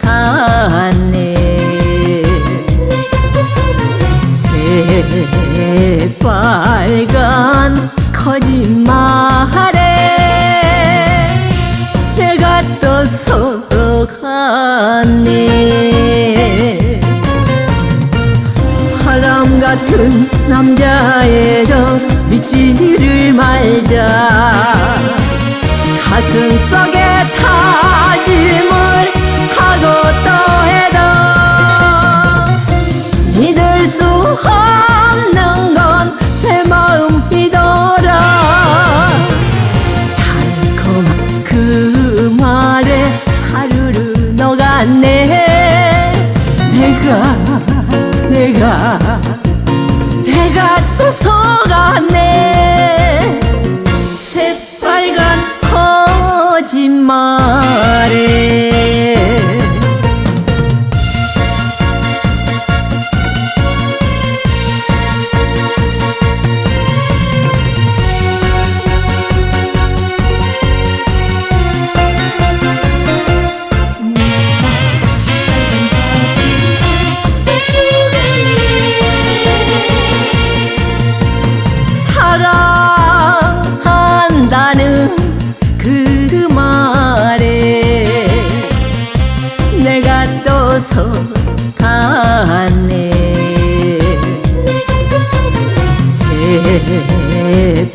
갔네. 새빨간 거짓말에 내가 또 속았네. 바람 같은 남자의 저 믿지를 말자. 가슴 속에 타지 마 내가 내가 내가 또 속았네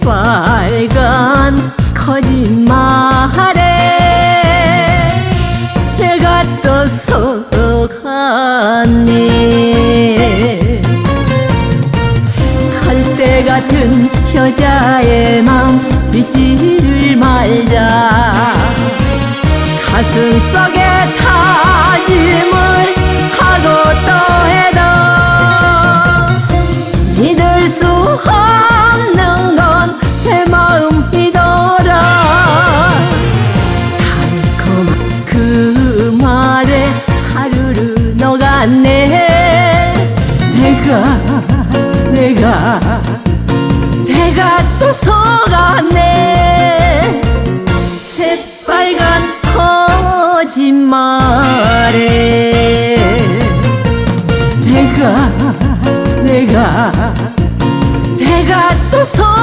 새빨간 거짓말에 내가 또 속았네 갈대 같은 여자의 맘 믿지를 말자. 가슴 속에 내가 내가 또 속았네. 새빨간 거짓말에 내가 내가 내가 또 속